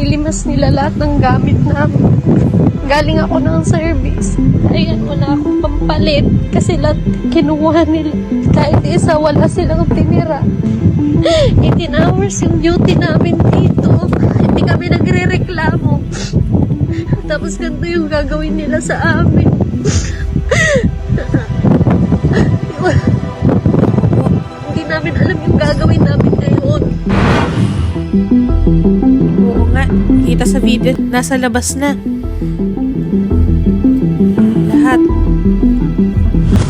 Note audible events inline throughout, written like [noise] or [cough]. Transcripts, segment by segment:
Nilimas nila lahat ng gamit namin. Galing ako ng service. Ayan, wala akong pampalit. Kasi lahat kinuha nila. Kahit isa, wala silang tinira. [laughs] 18 hours yung duty namin dito. Hindi kami nagre-reklamo. Tapos ganito yung gagawin nila sa amin. [laughs] Hindi namin alam yung gagawin namin nga, kita sa video, nasa labas na. Lahat.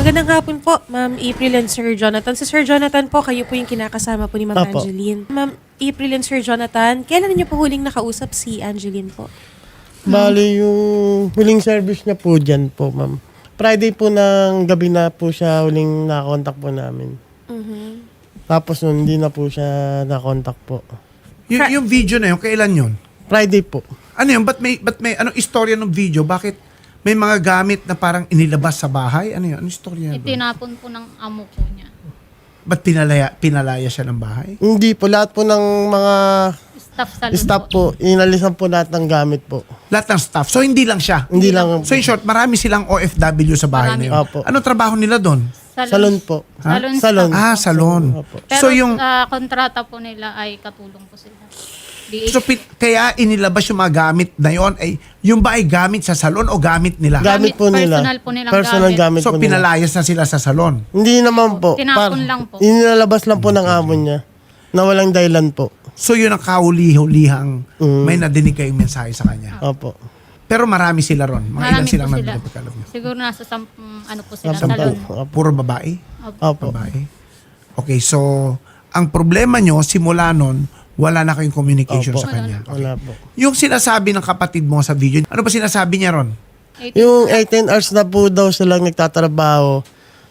Magandang hapon po, Ma'am April and Sir Jonathan. Si Sir Jonathan po, kayo po yung kinakasama po ni Ma'am Apo. Angeline. Ma'am April and Sir Jonathan, kailan niyo po huling nakausap si Angeline po? Bali, yung huling service niya po dyan po, ma'am. Friday po ng gabi na po siya huling nakontak po namin. Mhm. Tapos nun, hindi na po siya nakontak po. Y- yung video na yun, kailan yun? Friday po. Ano yun? Ba't may, ba't may, anong istorya ng video? Bakit may mga gamit na parang inilabas sa bahay? Ano yun? Anong istorya yun? Itinapon po ng amo po niya. Ba't pinalaya, pinalaya siya ng bahay? Hindi po, lahat po ng mga Staff salon staff po. po, inalisan po lahat ng gamit po. Lahat ng staff. So, hindi lang siya. Hindi lang So, in short, marami silang OFW sa bahay Marami. na yun. Opo. Anong trabaho nila doon? Salon po. Ha? Salon. Salon. Ah, salon. Opo. Pero So, yung... sa kontrata po nila ay katulong po sila. So, pin- kaya inilabas yung mga gamit na yon ay yung ba ay gamit sa salon o gamit nila? Gamit po nila. Personal po nilang Personal gamit. gamit so, po nila. pinalayas na sila sa salon. Hindi naman po. Tinapon lang po. Inilalabas lang po ng amo niya na walang dahilan po. So, yun ang kahuli-hulihang Mm. may nadinig kayong mensahe sa kanya. Opo. Pero marami sila ron. Mga ilan Marami po silang sila. nandito pagkaloob niyo? Siguro nasa sampung ano po sila Sampo. salon. Opo. Puro babae? Opo. Babae. Okay, so ang problema nyo, simula nun, wala na kayong communication Opo. sa kanya. Wala po. Yung sinasabi ng kapatid mo sa video, ano ba sinasabi niya ron? Yung 18 hours na po daw silang nagtatrabaho,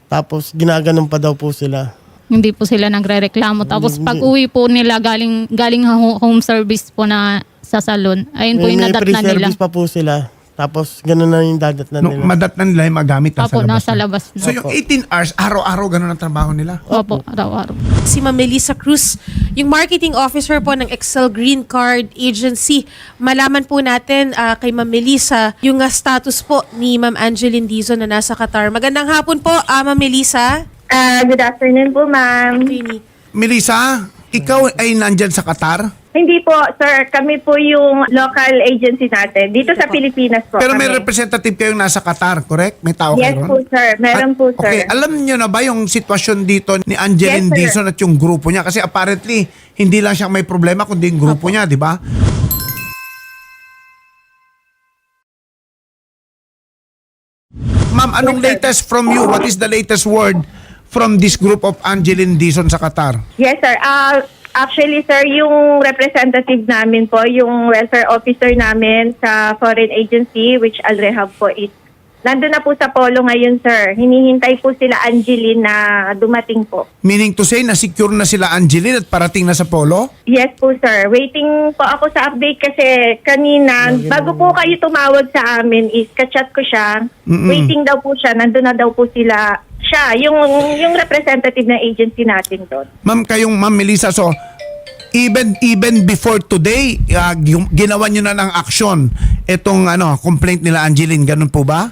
tapos ginaganon pa daw po sila. Hindi po sila nagre-reklamo. Tapos pag uwi po nila galing galing ho- home service po na sa salon, ayun po May, yung may nadat na nila. pre-service pa po sila. Tapos ganun na yung dadat na No, nila. madat na nila yung magamit nasa Opo, labas. nasa na. labas. So yung 18 hours, araw-araw ganun ang trabaho nila. Opo, araw-araw. Si Ma'am Melissa Cruz, yung marketing officer po ng Excel Green Card Agency. Malaman po natin ah, kay Ma'am Melissa yung ah, status po ni Ma'am Angeline Dizon na nasa Qatar. Magandang hapon po, ah, Ma'am Melissa. Ah, good afternoon po, ma'am. Melissa, ikaw ay nandyan sa Qatar? Hindi po, sir. Kami po yung local agency natin. Dito sa Pilipinas po Pero kami. may representative kayong nasa Qatar, correct? May tao Yes kayo po, ron? sir. Meron At- po, sir. Okay, alam niyo na ba yung sitwasyon dito ni Angeline Yes, sir. Dizon at yung grupo niya? Kasi apparently, hindi lang siya may problema, kundi yung grupo niya, di ba? Ma'am, anong latest from you? What is the latest word from this group of Angeline Dizon sa Qatar? Yes, sir. Ah, actually, sir, yung representative namin po, yung welfare officer namin sa foreign agency, which Al Rehab po is, nandun na po sa Polo ngayon, sir. Hinihintay po sila Angeline na dumating po. Meaning to say, na-secure na sila Angeline at parating na sa Polo? Yes po, sir. Waiting po ako sa update kasi kanina, bago po kayo tumawag sa amin is, kachat ko siya. Waiting daw po siya. Nandun na daw po sila. Siya, yung, yung representative ng agency natin doon. Ma'am, kayong Ma'am Melissa, so even even before today, uh, gi- ginawa niyo na ng aksyon itong ano, complaint nila Angeline, ganun po ba?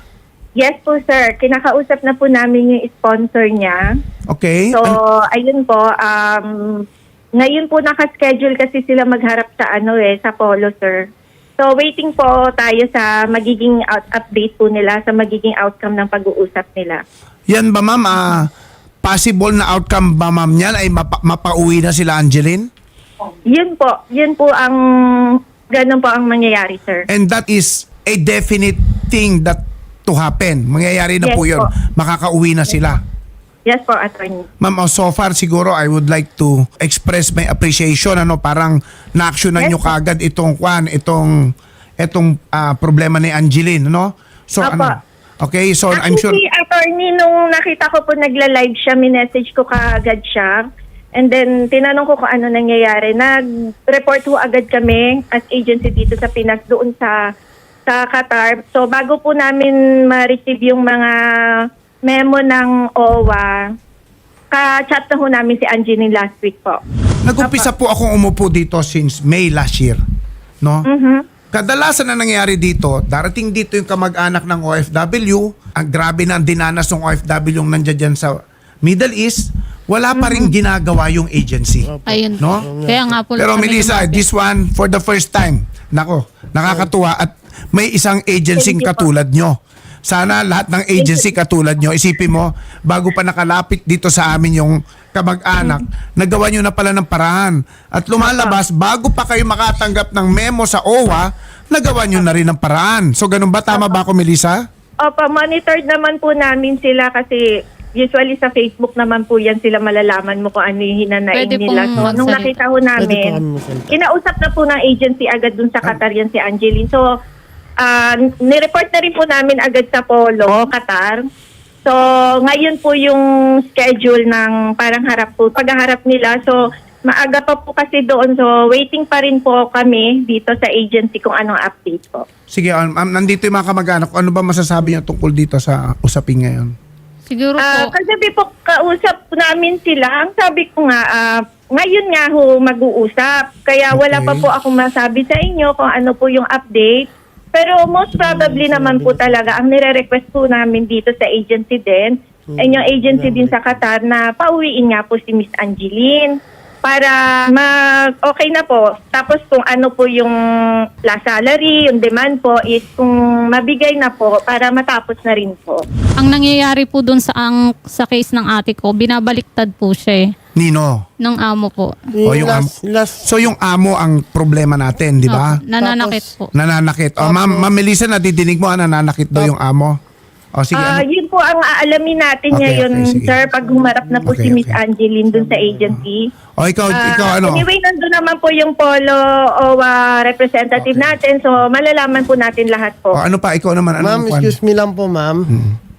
Yes po, sir. Kinakausap na po namin yung sponsor niya. Okay? So, ayun po. Um, ngayon po nakaschedule kasi sila magharap sa ano eh, sa Polo, sir. So, waiting po tayo sa magiging out- update po nila, sa magiging outcome ng pag-uusap nila. yan ba ma'am, ah, possible na outcome ba ma'am niyan ay mapa- mapauwi na sila Angeline? Yun po, yun po ang, ganun po ang mangyayari, sir. And that is a definite thing that to happen. Mangyayari na Yes po yun. po. Makakauwi na sila. Yes po, attorney. Ma'am, oh, so far siguro I would like to express my appreciation ano parang na-actionan Yes, nyo kaagad itong kwan, itong itong ah, problema ni Angeline, no? So Apo. ano? Okay, so I'm sure Actually, attorney, nung nakita ko po nagla-live siya, minessage ko kaagad siya. And then, tinanong ko kung ano nangyayari. Nag-report ho agad kami as agency dito sa Pinas doon sa sa Qatar. So, bago po namin ma-receive yung mga memo ng OWA, ka-chat na ho namin si Angeline last week po. nag-umpisa po akong umupo dito since May last year. no? Mhm. Kadalasan na nangyayari dito, darating dito yung kamag-anak ng OFW, ang grabe na ang dinanas ng OFW yung nandiyan dyan sa Middle East, wala pa rin ginagawa yung agency. Ayun. No? Kaya nga po. Pero kami Melissa, lumapit. this one for the first time. Nako, nakakatuwa at may isang agency katulad nyo. Sana lahat ng agency katulad nyo, isipin mo, bago pa nakalapit dito sa amin yung kamag-anak, nagawa nyo na pala ng paraan. At lumalabas, bago pa kayo makatanggap ng memo sa OWA, nagawa nyo na rin ng paraan. So ganun ba? Tama ba ako, Melissa? Opo, monitored naman po namin sila kasi usually sa Facebook naman po yan sila malalaman mo kung ano yung hinanaing Pwede nila. pong So, nung magsalita. nakita ho Pwede po namin, kami magsalita. kinausap na po ng agency agad dun sa Qatar yan si Angeline. So, ah, nireport na rin po namin agad sa Polo, Qatar. So, ngayon po yung schedule ng parang harap po, pagharap nila. So, maaga pa po kasi doon. So, waiting pa rin po kami dito sa agency kung anong update po. Sige, um, um, nandito yung mga kamag-anak. Ano ba masasabi nyo tungkol dito sa usapin ngayon? Siguro Ah, po. kagabi po kausap namin sila. Ang sabi ko nga, ah, ngayon nga ho mag-uusap. Kaya wala pa po akong masabi sa inyo kung ano po yung update. Pero most probably naman po talaga, ang nire-request po namin dito sa agency din, ay yung agency din sa Qatar na pauwiin nga po si Miss Angeline para mag okay na po. Tapos kung ano po yung last salary, yung demand po is kung mabigay na po para matapos na rin po. Ang nangyayari po dun sa ang sa case ng ate ko, binabaliktad po siya eh. Nino? Ng amo po. O, yung last, last, So yung amo ang problema natin, di ba? Opo, nananakit po. Nananakit. O, ma'am, ma'am Melissa, nadidinig mo, ah, nananakit daw yung amo. O, sige, Ah, ano? yun po ang aalamin natin Okay, ngayon, okay, sige. sir, pag humarap na po Okay, si Miss okay. Angeline dun sa agency. O, ikaw, Ah, ikaw ano? Anyway, nandun naman po yung Polo OWA representative Okay. natin, so malalaman po natin lahat po. O, ano pa? Ikaw naman, ano? ma'am, excuse me lang po, ma'am.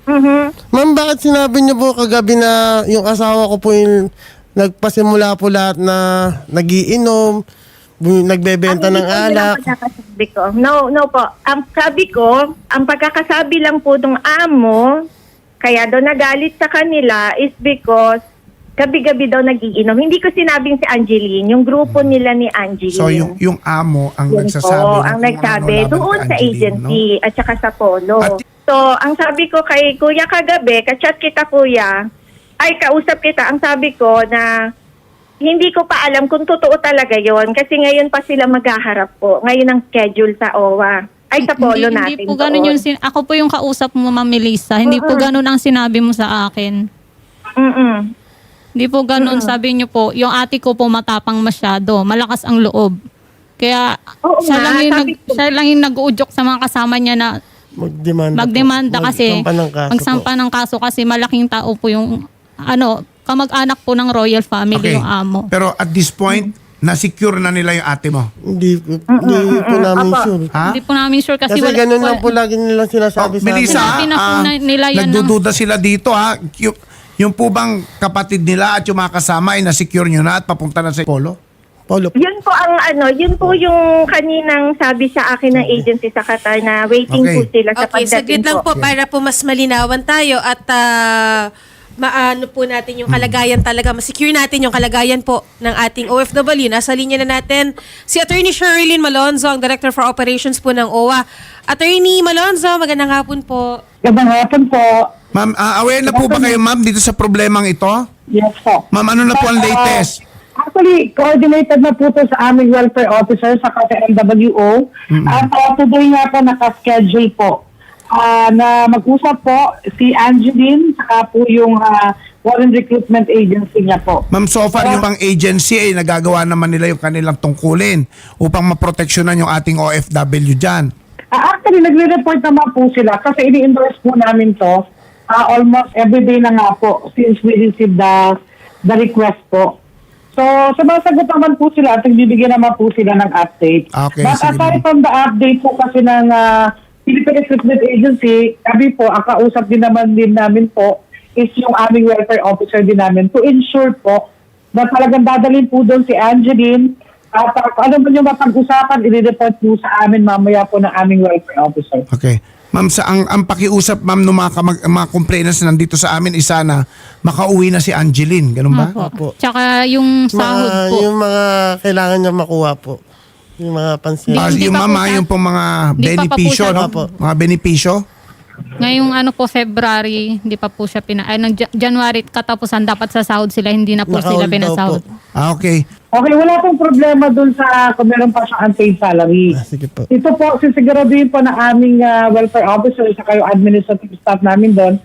Mhm. Ma'am, bakit sinabi niyo po kagabi na yung asawa ko po yung nagpasimula po lahat na nagiinom, bu- nagbebenta Ang ng hindi alak. pagkakasabi ko. No, no po. Ang sabi ko, ang pagkakasabi lang po ng amo, kaya daw nagalit sa kanila is because gabi-gabi daw nagiinom. Hindi ko sinabing si Angeline, yung grupo nila ni Angeline. So, yung, yung amo ang Yun nagsasabi. po, ng ang nagsabi laban doon sa Angeline, agency at saka sa polo. At- so, ang sabi ko kay Kuya kagabi, kachat kita Kuya, ay kausap kita, ang sabi ko na hindi ko pa alam kung totoo talaga yon kasi ngayon pa sila maghaharap po. Ngayon ang schedule sa OWA. Ay, sa polo hindi, natin. Hindi po ganun doon. yung sin- Ako po yung kausap mo, Ma'am Melissa. Hindi po ganun ang sinabi mo sa akin. Mm-mm. Hindi po ganun. Sabi niyo po, yung ate ko po matapang masyado. Malakas ang loob. Kaya Oo siya, nga, lang yung sabi nag, ko- siya lang yung nag-uudyok sa mga kasama niya na Magdemanda, po. magdemanda kasi Magsampa ng kaso magsampa po. ng kaso kasi malaking tao po yung ano, kamag-anak po ng royal family Okay. yung amo. Pero at this point, na-secure na nila yung ate mo. Hindi, po- hindi po namin Apa. sure. Ha? Hindi po namin sure kasi, Kasi wala, ganun lang po lagi nilang Oh, sinasabi sa Melissa, Sinabi na po ah, na- nila yan ng- nagdududa sila dito ha. Yung, yung po bang kapatid nila at yung mga kasama ay na-secure nyo na at papunta na sa polo? Paulo, Yun po ang ano, yun po yung kaninang sabi sa akin ng agency sa Qatar na waiting Okay. po sila sa Okay, saglit pagdating lang po po. para po mas malinawan tayo at ah, maano po natin yung kalagayan talaga, masecure natin yung kalagayan po ng ating OFW. Nasa linya na natin si Attorney Sherilyn Malonzo, ang Director for Operations po ng OWA. Attorney Malonzo, magandang hapon po. Gandang hapon po. Ma'am, ah, aware na po ba kayo ma'am dito sa problemang ito? Yes po. Ma'am, ano na po ang Uh, latest? Actually, coordinated na po to sa aming welfare officer sa KMWO. At uh, today nga po nakaschedule po ah, na mag-usap po si Angeline saka po yung uh, foreign recruitment agency niya po. Ma'am, so far yung pang agency ay nagagawa naman nila yung kanilang tungkulin upang maproteksyonan yung ating OFW dyan. Ah, actually, nagre-report naman po sila kasi ini-endorse po namin to ah, almost every day na nga po since we received the, the request po. So, sumasagot naman po sila at nagbibigyan naman po sila ng update. Okay, But sige, aside ma'am. from the update po kasi ng ah, Philippine Recruitment Agency, kami po, ang kausap din naman din namin po is yung aming welfare officer din namin to ensure po na talagang dadalhin po doon si Angeline at uh, kung ano man yung mapag-usapan, i-report po sa amin mamaya po ng aming welfare officer. Okay. Ma'am, sa ang, ang pakiusap ma'am ng mga, kamag, mga complainants na nandito sa amin isa na makauwi na si Angeline. Ganun ba? Opo. Tsaka yung sahod mga, po. yung mga kailangan niya makuha po. Yung mga pansin. Ah, Hindi yung pa po mama, siya- yung pong mga Hindi pa pa po benepisyo, siya- no? Opo. Mga benepisyo. Ngayong ano po, February, hindi pa po siya pina... Ay, ng Ja- January katapusan, dapat sa sahod sila, hindi na po Naka-hold sila daw pinasahod. po. Ah, okay. Okay, wala pong problema dun sa kung meron pa siyang unpaid salary. Ah, sige po. Ito po, sisiguraduhin po ng aming ah, welfare officer sa kayo administrative staff namin doon.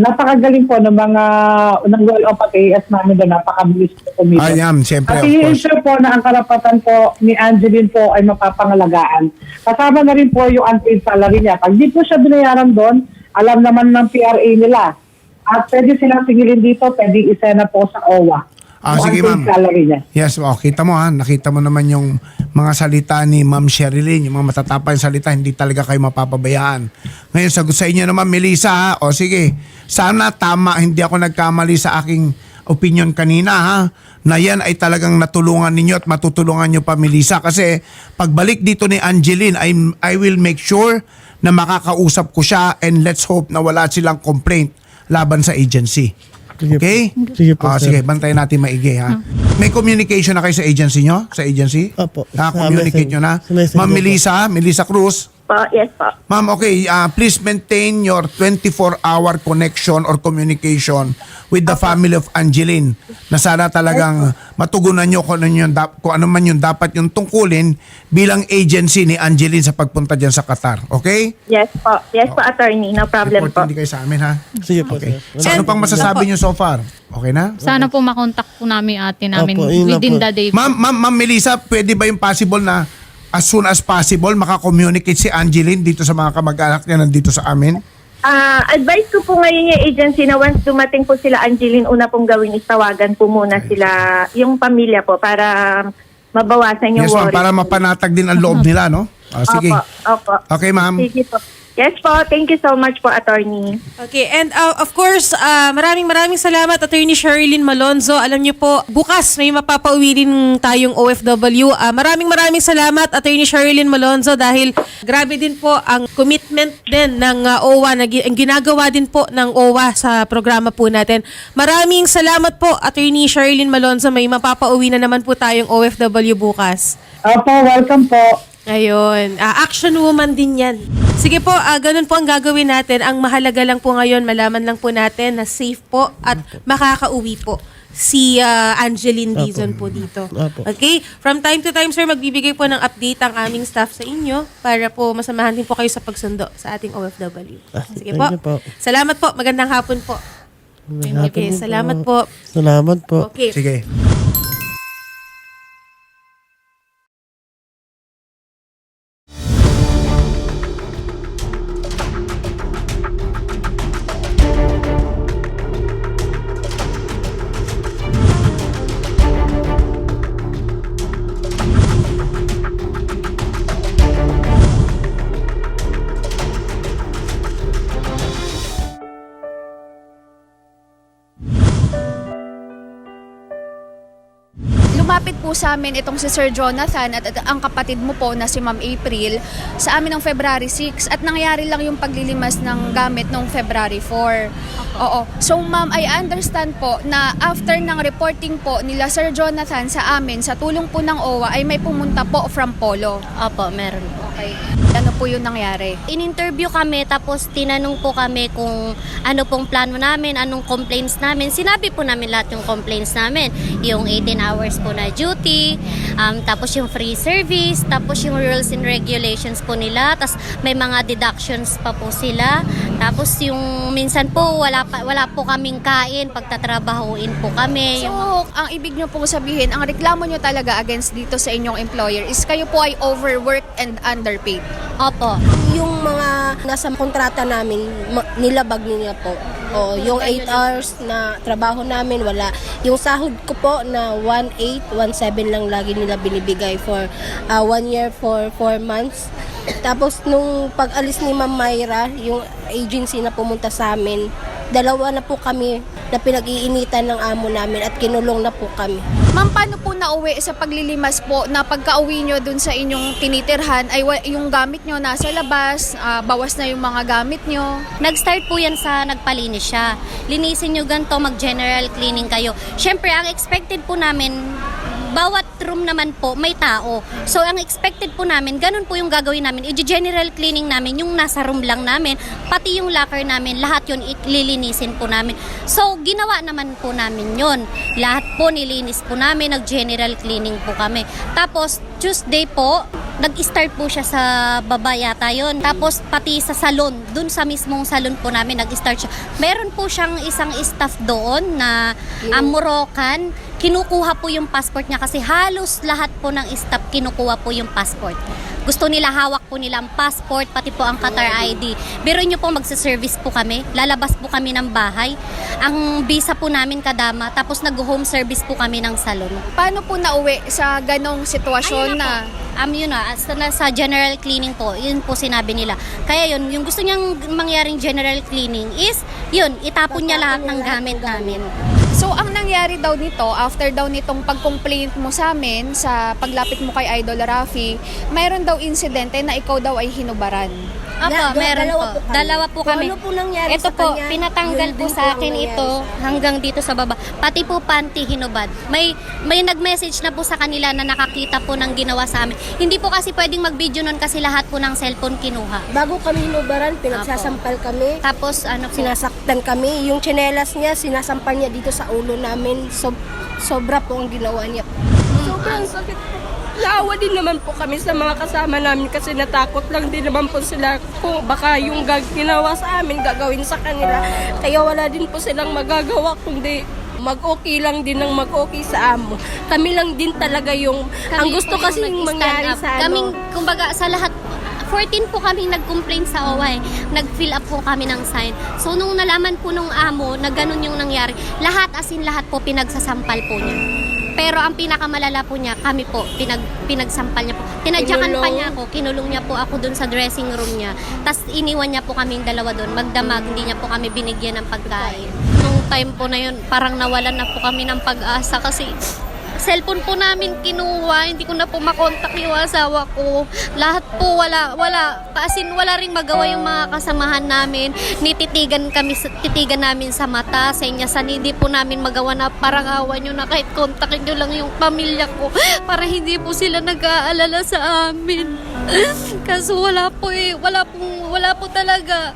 Napakagaling po ng mga ng well of AS namin doon. Napakabilis po kumita. Ah, yan, siyempre, At of course. i-ensure po na ang karapatan po ni Angeline po ay mapapangalagaan. Kasama na rin po yung unpaid salary niya. Pag di po siya binayaran doon, alam naman ng PRA nila. At pwede silang singilin dito, pwede isena po sa OWA. Ah, Yung sige, ma'am. salary niya. Yes, oh, kita mo ha, nakita mo naman yung mga salita ni Ma'am Sherilyn, yung mga matatapang salita, hindi talaga kayo mapapabayaan. Ngayon, sagot sa inyo naman, Melissa ha, o sige, sana tama, hindi ako nagkamali sa aking opinion kanina ha, na yan ay talagang natulungan ninyo at matutulungan nyo pa, Melissa. Kasi pagbalik dito ni Angeline, I, I will make sure na makakausap ko siya and let's hope na wala silang complaint laban sa agency. Sige po. Okay? Sige po, Ah, sir. sige, bantayan natin maigi ha. May communication na kayo sa agency nyo? Sa agency? Opo. Ah, Sa communicate message- nyo na? sa messenger Ma'am po. Melissa, Melissa Cruz. Po, yes po. Ma'am, okay, ah, please maintain your 24-hour connection or communication with the family of Angeline na sana talagang matugunan nyo kung ano, yung, kung ano man yung dapat yung tungkulin bilang agency ni Angeline sa pagpunta dyan sa Qatar. Okay? Yes po. Yes po, attorney. No problem Report po. hindi kayo sa amin ha? Sige po, Okay. sir. So, ano pang masasabi nyo so far? Okay na? Sana po makontak po namin ate namin Opo, yun na within po. the day. Ma'am, ma'am, ma'am Melissa, pwede ba yung possible na as soon as possible makakommunicate si Angeline dito sa mga kamag-anak niya nandito sa amin? Ah, advice ko po ngayon yung agency na once dumating po sila Angeline, una pong gawin is tawagan po muna sila, yung pamilya po, para mabawasan yung Yes, ma'am, worry. para mapanatag din ang loob nila, no? Ah, sige. Opo, opo. Okay, ma'am. Sige po. Yes po, thank you so much po, attorney. Okay, and uh, of course, uh, maraming maraming salamat Attorney Sherilyn Malonzo. Alam niyo po, bukas may mapapauwi din tayong OFW. Uh, maraming maraming salamat Attorney Sherilyn Malonzo dahil grabe din po ang commitment din ng uh, OWA, na, gi- ang ginagawa din po ng OWA sa programa po natin. Maraming salamat po Attorney Sherilyn Malonzo. May mapapauwi na naman po tayong OFW bukas. Opo, welcome po. Ayun. Ah, action woman din yan. Sige po, ah, ganun po ang gagawin natin. Ang mahalaga lang po ngayon, malaman lang po natin na safe po at makakauwi po si ah, Angeline Dizon po dito. Apo. Okay? From time to time, sir, magbibigay po ng update ang aming staff sa inyo para po masamahan din po kayo sa pagsundo sa ating OFW. Ah, Sige po. you po. Salamat po. Magandang hapon po. Okay, salamat po. Salamat po. Okay. Sige. Po sa amin itong si Sir Jonathan at, at ang kapatid mo po na si Ma'am April sa amin ng February 6 at nangyari lang yung paglilimas ng gamit noong February 4. Oo. So ma'am, I understand po na after ng reporting po nila Sir Jonathan sa amin sa tulong po ng OWA ay may pumunta po from Polo. Opo, meron po. Okay. Ano po yung nangyari? In-interview kami tapos tinanong po kami kung ano pong plano namin, anong complaints namin. Sinabi po namin lahat yung complaints namin. Yung 18 hours po na duty, um, tapos yung free service, tapos yung rules and regulations po nila, tapos may mga deductions pa po sila. Tapos yung minsan po wala, pa, wala po kaming kain, pagtatrabahuin po kami. So, Yung- ang ibig nyo pong sabihin, ang reklamo nyo talaga against dito sa inyong employer is kayo po ay overworked and underpaid. Opo. yung mga nasa kontrata namin, nilabag nila po. O, yung 8 hours na trabaho namin, wala. Yung sahod ko po na 1.8, 1.7 lang lagi nila binibigay for uh, one year for 4 months. Tapos nung pag-alis ni Ma'am Myra, yung agency na pumunta sa amin, dalawa na po kami na pinag-iinitan ng amo namin at kinulong na po kami. Ma'am, paano po nauwi sa paglilimas po na pagka-uwi nyo dun sa inyong tinitirhan ay yung gamit nyo nasa labas, ah, bawas na yung mga gamit nyo? Nag-start po yan sa nagpalinis siya. Linisin nyo ganito, mag-general cleaning kayo. Siyempre, ang expected po namin, bawat room naman po may tao. So ang expected po namin, ganun po yung gagawin namin. I-general cleaning namin yung nasa room lang namin, pati yung locker namin, lahat yun ililinisin po namin. So ginawa naman po namin yun. Lahat po nilinis po namin, nag-general cleaning po kami. Tapos Tuesday po, nag-start po siya sa baba yata yun. Tapos pati sa salon, dun sa mismong salon po namin nag-start siya. Meron po siyang isang staff doon na um, Moroccan. Kinukuha po yung passport niya kasi halos lahat po ng staff kinukuha po yung passport. Gusto nila hawak po nila ang passport, pati po ang Qatar ID. Pero nyo po magsa-service po kami, lalabas po kami ng bahay. Ang visa po namin kadama, tapos nag-home service po kami ng salon. Paano po nauwi sa ganong sitwasyon Ayun na na. Um, yun na, sa, sa general cleaning po, yun po sinabi nila. Kaya yun, yung gusto niyang mangyaring general cleaning is, yun, itapon niya lahat ng gamit namin. So, ang nangyari daw nito, after daw nitong pag-complaint mo sa amin, sa paglapit mo kay Idol Rafi, mayroon daw insidente na ikaw daw ay hinubaran. Apo, Da- da- meron dalawa po. po kami. Dalawa po kami. ano po nangyari Ito sa po, kanya, pinatanggal yun po din sa po ang akin nangyari ito hanggang dito sa baba. Pati po panty hinubad. May may nag-message na po sa kanila na nakakita po ng ginawa sa amin. Hindi po kasi pwedeng mag-video nun kasi lahat po ng cellphone kinuha. Bago kami hinubaran, pinagsasampal kami. Tapos ano po, Sinasaktan kami. Yung tsinelas niya, sinasampal niya dito sa ulo namin. So, sobra po ang ginawa niya. Sobrang sakit po. Naawa din naman po kami sa mga kasama namin kasi natakot lang din naman po sila kung baka yung gag ginawa sa amin gagawin sa kanila. Kaya wala din po silang magagawa kundi mag-okay lang din ng mag-okay sa amo. Kami lang din talaga yung ang Kami gusto po yung kasi nag-stand mangyari up. sa ano. Kaming, kumbaga, sa lahat, 14 po kami nag-complain sa OWA eh. Nag-fill up po kami ng sign. So, nung nalaman po nung amo na ganun yung nangyari, lahat, as in lahat po, pinagsasampal po niya. Pero ang pinakamalala po niya, kami po, pinag, pinagsampal niya po. Tinadyakan pa Kinulong. niya ako, kinulong niya po ako dun sa dressing room niya. Tapos iniwan niya po kaming dalawa doon, magdamag, hindi niya po kami binigyan ng pagkain. Nung time po na yun, parang nawalan na po kami ng pag-asa kasi cellphone po namin kinuha, hindi ko na po makontak yung asawa ko. Lahat po wala, wala, kasi wala ring magawa yung mga kasamahan namin. Nititigan kami, sa- titigan namin sa mata, senyasan, hindi po namin magawa na parang awa nyo na kahit kontakin nyo lang yung pamilya ko para hindi po sila nag-aalala sa amin. [laughs] Kaso wala po eh, wala po, wala po talaga.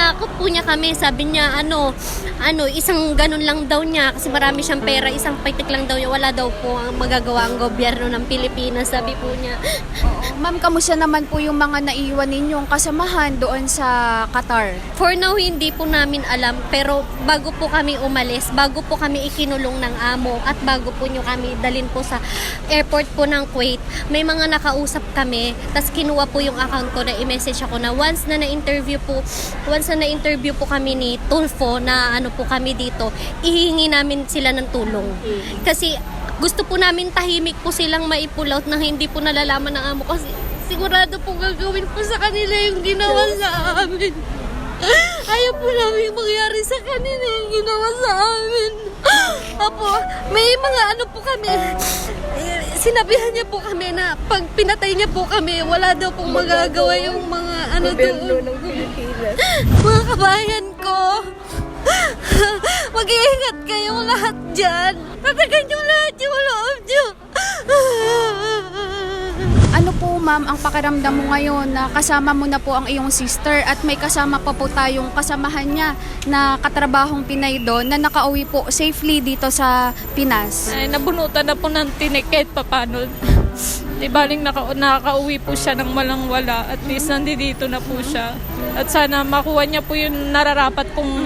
Tinakot po niya kami, sabi niya ano, ano, isang ganun lang daw niya. Kasi marami siyang pera, isang pitik lang daw niya, wala daw po ang magagawa ang gobyerno ng Pilipinas, sabi po niya. Ma'am, kamusta naman po yung mga naiwan ninyong kasamahan doon sa Qatar? For now, hindi po namin alam, pero bago po kami umalis, bago po kami ikinulong ng amo, at bago po nyo kami dalin po sa airport po ng Kuwait, may mga nakausap kami, tas kinuha po yung account ko na i-message ako na once na na-interview po, once na na-interview po kami ni Tulfo na ano po kami dito, ihingi namin sila ng tulong. Kasi gusto po namin tahimik po silang maipull out na hindi po nalalaman ng amo kasi sigurado po gagawin po sa kanila yung ginawa sa amin. [laughs] Ayaw po namin mangyari sa kanila yung ginawa sa amin. [gasps] Apo, may mga ano po kami. eh, Sinabihan niya po kami na pag pinatay niya po kami, wala daw pong magagawa yung mga ano doon. Mga kabayan ko. Mag-iingat kayong lahat dyan. Tatagan niyo lahat yung loob niyo. Ano po ma'am ang pakiramdam mo ngayon na kasama mo na po ang iyong sister at may kasama pa po tayong kasamahan niya na katrabahong Pinay doon na nakauwi po safely dito sa Pinas? Ay, nabunutan na po ng tinik kahit papano. Di baling naka, nakauwi po siya ng walang wala. At least nandito na po siya. At sana makuha niya po yung nararapat pong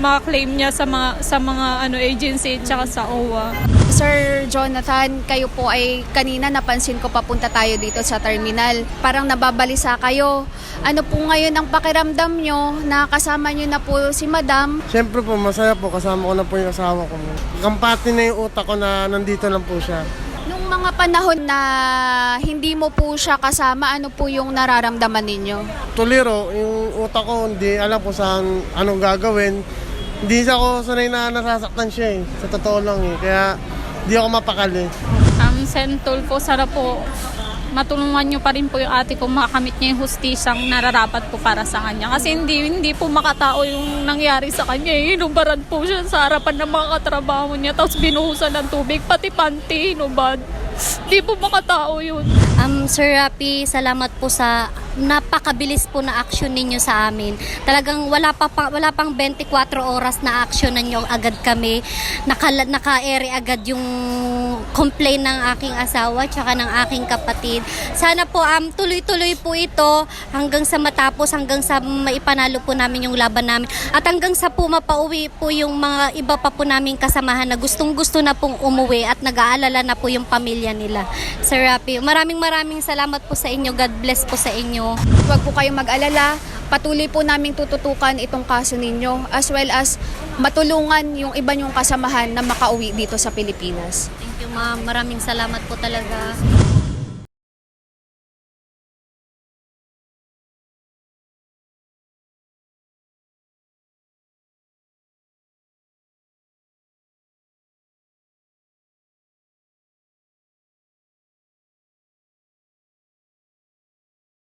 ma-claim niya sa mga, sa mga ano, agency tsaka sa OWA. Sir Jonathan, kayo po ay kanina napansin ko papunta tayo dito sa terminal. Parang nababalisa kayo. Ano po ngayon ang pakiramdam nyo na kasama nyo na po si Madam? Siyempre po, masaya po. Kasama ko na po yung asawa ko. Kampati na yung utak ko na nandito lang po siya. Nung mga panahon na hindi mo po siya kasama, ano po yung nararamdaman ninyo? Tuliro, yung utak ko, hindi alam kung saan, anong gagawin. Hindi siya ako sanay na nasasaktan siya eh. Sa totoo lang eh. Kaya, di ako mapakali. Ang Sentol po, sana po matulungan niyo pa rin po yung ate ko makamit niya yung hustisyang nararapat po para sa kanya. Kasi hindi, hindi po makatao yung nangyari sa kanya. eh. Inubaran po siya sa harapan ng mga katrabaho niya. Tapos binuhusan ng tubig, pati panty, inubad. Hindi po makatao yun. Um, Sir Rapi, salamat po sa napakabilis po na action ninyo sa amin. Talagang wala pa, pa wala pang 24 oras na action ninyo agad kami. Naka naka-ere agad yung complaint ng aking asawa tsaka ng aking kapatid. Sana po um, tuloy-tuloy po ito hanggang sa matapos, hanggang sa maipanalo po namin yung laban namin. At hanggang sa po mapauwi po yung mga iba pa po naming kasamahan na gustong-gusto na pong umuwi at nag-aalala na po yung pamilya nila. Sir Rapi, maraming maraming salamat po sa inyo. God bless po sa inyo. Huwag po kayong mag-alala. Patuloy po naming tututukan itong kaso ninyo as well as matulungan yung iba nyong kasamahan na makauwi dito sa Pilipinas. Thank you ma'am. Maraming salamat po talaga.